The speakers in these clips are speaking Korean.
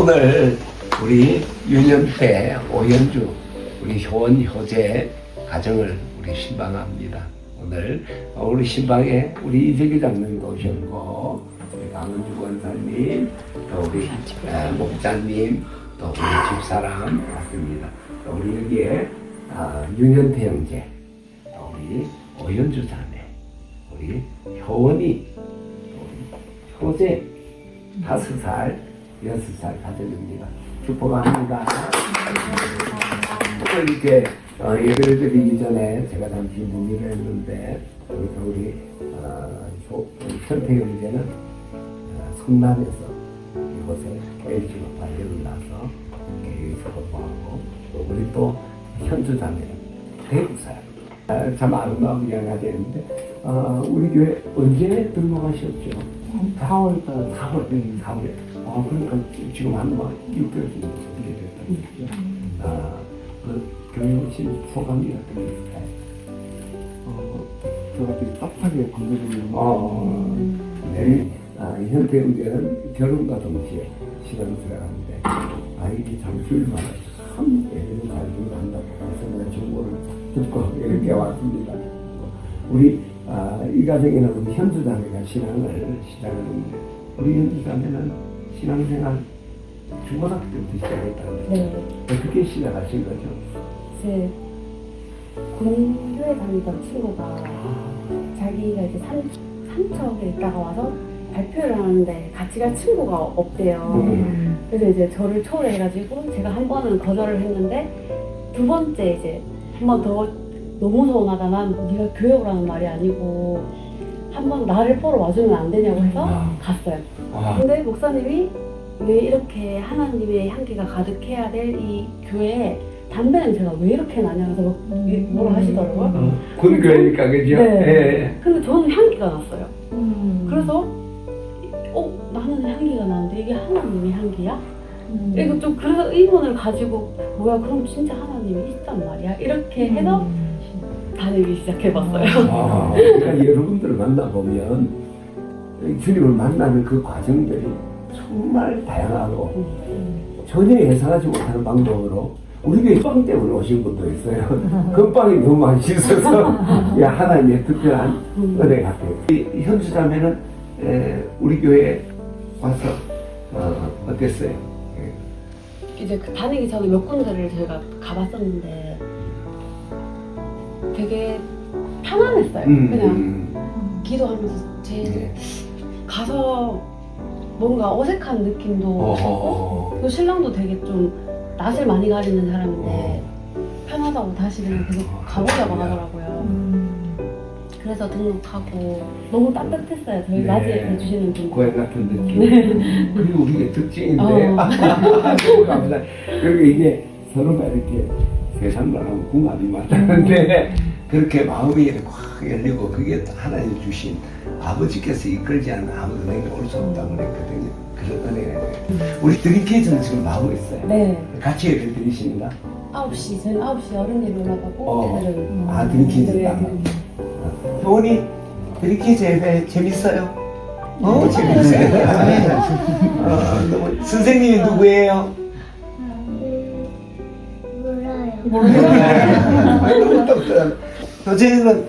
오늘 우리 유년회 오연주 우리 효원 효재 가정을 우리 신방합니다. 오늘 우리 신방에 우리 이재기 장님도 오셨고 우리 강은주 권사님 또 우리 에, 목자님 또 우리 집사람 왔습니다. 또 우리 여기에 아, 유년태 형제 또 우리 오연주 자매 우리 효원이 효재 다섯 살, 여섯 살 가정입니다. 축복합니다. 또 이렇게 어, 예배를 드리기 전에 제가 잠시 문의를 했는데 우리 우리 어, 현태 형제는 어, 성남에서 이곳에 LG로 발견을 나서 여기서 공부하고 또 우리 또 현주 자매는 대구 사람. 아, 참 아름다운 이야기가 되는데 어, 우리 교회 언제 등록하셨죠? 4월 달 4월, 4월에. 아, 그러니까 지금 한뭐 6개월 정도 됐다는 거죠. 아, 그 교육신 소감이 어떻게 있을까요? 어, 제가 되게 따뜻하게 반겨주는 어, 네. 아, 현대 문제는 결혼과 동시에 시간을 들어가는데 아이들이 참 줄마다 참 예배를 잘 준비한다고 해서 내가 정보를 듣고 이렇게 왔습니다. 우리 아, 이 가정에는 우리 현주자매가 신앙을 시작했는데 우리 현주자매는 신앙생활 중고등학교 때부터 시작했다는데 네, 어떻게 시작하신 거죠? 제 군교회 다니던 친구가 자기가 이제 산, 삼척에 있다가 와서 발표를 하는데 같이 갈 친구가 없대요. 음. 그래서 이제 저를 초대해가지고 제가 한 번은 거절을 했는데 두 번째 이제 한 번 더 너무 서운하다. 난 네가 교회 오라는 말이 아니고 한번 나를 보러 와주면 안 되냐고 해서 아. 갔어요. 아, 근데 목사님이 왜 이렇게 하나님의 향기가 가득해야 될 이 교회에 담배 냄새가 왜 이렇게 나냐면서 막 이- 뭐라 하시더라고요. 어, 군교회니까 그죠? 네. 예. 근데 저는 향기가 났어요. 음. 그래서 어 나는 향기가 나는데 이게 하나님의 향기야? 이거 좀 그래서 의문을 가지고 뭐야 그럼 진짜 하나님이 있단 말이야? 이렇게 해서 다니기 시작해봤어요. 아, 그러니까 여러분들을 만나보면 주님을 만나는 그 과정들이 정말 다양하고 전혀 예상하지 못하는 방법으로 우리 교회 빵 때문에 오신 분도 있어요. 금빵이 너무 맛있어서 야, 하나님의 특별한 은혜 같아요. 이 현수 자매는 에, 우리 교회에 와서 어, 어땠어요? 예. 이제 그 다니기 전에 몇 군데를 저희가 가봤었는데 되게 편안했어요. 음, 그냥 음, 기도하면서 제 네. 가서 뭔가 어색한 느낌도 어, 들고 어, 또 신랑도 되게 좀 낯을 많이 가리는 사람인데 어. 편하다고 다시 그냥 계속 어, 가보자고. 하더라고요. 그래서 등록하고 너무 따뜻했어요. 저희 네. 맞이해 주시는 분들. 고향 같은 느낌. 그게 우리의 특징인데. 어. 너무 감사합니다. 그리고 이게 서로가 이렇게 세상 나라면 궁합이 맞다는데 그렇게 마음이 이렇게 확 열리고 그게 하나님 주신 아버지께서 이끌지 않는 아무도 내게 올수 없다고 그랬거든요. 그런 은혜가 우리 드림케이즈는 지금 나오고 있어요. 네. 같이 예배 드리십니다. 9시, 저희 9시 어른 예배 올라가고 어. 애들은 아, 드림케이즈 네. 나가. 효원이 드림케이즈 예배 재밌어요? 어, 재밌어요. 어, 너무- 선생님이 누구예요? 몰라요. 도재는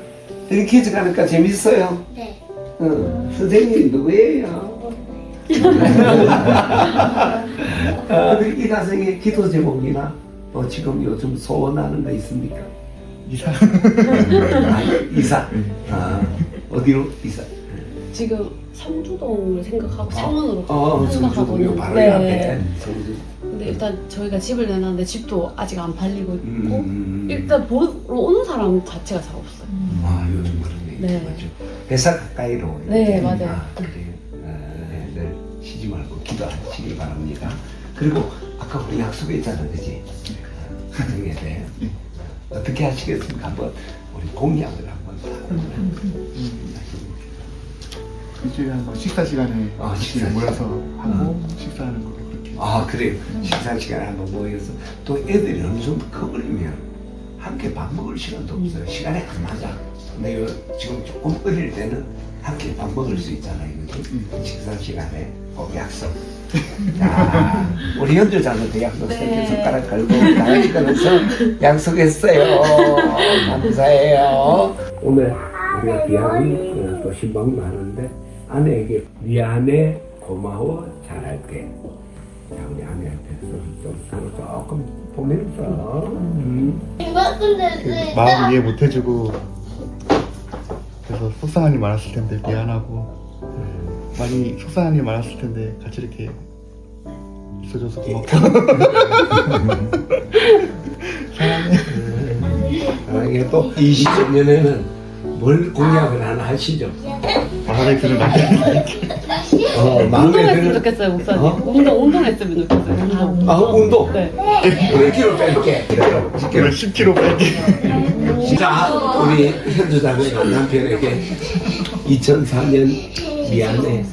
드림케이즈 가니까 재밌어요? 네. 어, 선생님이 누구예요? 어, 이 가정의 기도 제목이나 뭐 지금 요즘 소원하는 거 있습니까? 이사 아, 이사. 아, 어디로 이사? 지금 성주동을 생각하고 창원으로 어, 생각하고 성주동요 바로 네. 앞에. 성주. 근데 일단 저희가 집을 내놨는데 집도 아직 안 팔리고 있고 음. 일단 보러 오는 사람 자체가 잘 없어요. 아, 요즘 그런 얘기 네. 맞죠. 회사 가까이로. 네, 이렇게. 맞아요. 아, 그래요. 아, 네, 늘 쉬지 말고 기도하시기 바랍니다. 그리고 아까 우리 약속했잖아, 그지? 가정에 대해. 어떻게 하시겠습니까? 한번 우리 공약을 한번 다. 일주일에 한번 식사 시간에 아, 식사 시간. 모여서 하고 식사하는 거 그렇게 아, 그래요. 식사 시간에 한번 모여서 또 애들이 어느 정도 커버리면 함께 밥 먹을 시간도 없어요. 시간이 안 맞아. 근데 요- 지금 조금 어릴 때는 함께 밥 먹을 수 있잖아요. 그지? 식사 시간에 꼭 약속. 자, 우리 현주자한테 약속 네. 손가락 걸고 다 같이 걸어서 약속했어요. 감사해요. 오늘 우리가 귀한 또 신방도 하는데 아내에게 미안해 고마워 잘할게. 자, 우리 아내한테 좀 서로 조금 보면서 음. 그 마음 이해 못 해주고 그래서 속상한 일 많았을 텐데 미안하고 많이 속상한 일 많았을 텐데 같이 이렇게 있어줘서 고맙고. 사랑해. 만약에 또 20周年에는 뭘 공약을 하나 하시죠? 마음에 드는 남자 어, 마음에 운동했으면 좋겠어요, 목사님. 어? 운동, 운동했으면 좋겠어요. 운동. 아 운동 네. 몇 킬로 뺄게 10킬로 오늘 10kg 뺄게 자 우리 현주자매가 남편에게 2004년 미안해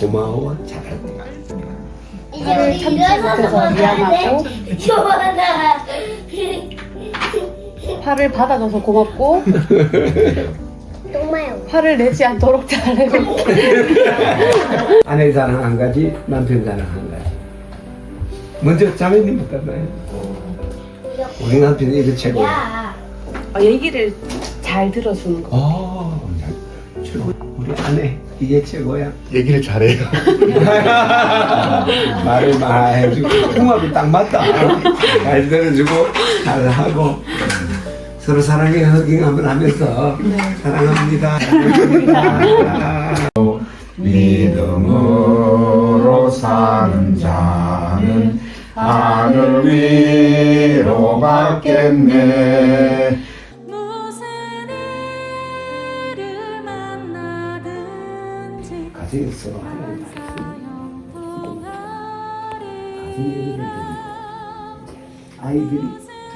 고마워 잘할게 팔을 참지 못해서 미안하고 좋아하다. 팔을 받아줘서 고맙고 정말 화를 내지 않도록 잘해볼게. 아내 자랑 한 가지 남편 자랑 한 가지. 먼저 자매님부터 봐요. 우리 남편이 이거 최고야 야. 어, 얘기를 잘 들어주는 거. 어, 최고 우리 아내 이게 최고야. 얘기를 잘해요. 말을 많이 해주고 궁합이 딱 맞다. 잘 들어주고. 잘 하고 서로 사랑의 허깅함을 하면서 사랑합니다. 사랑합니다. 믿음으로 사는 자는 하늘 위로 받겠네. 무슨 일을 만나든지 가정이 서로 하나님 말씀 가정 얘기를 드리고 아이들이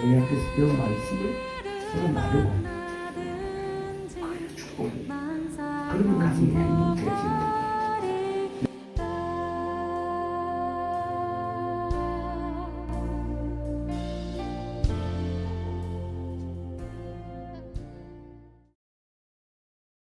저희 앞에서 배운 말씀을 서로 나누고 축복을 그러면 가정이 행복해지는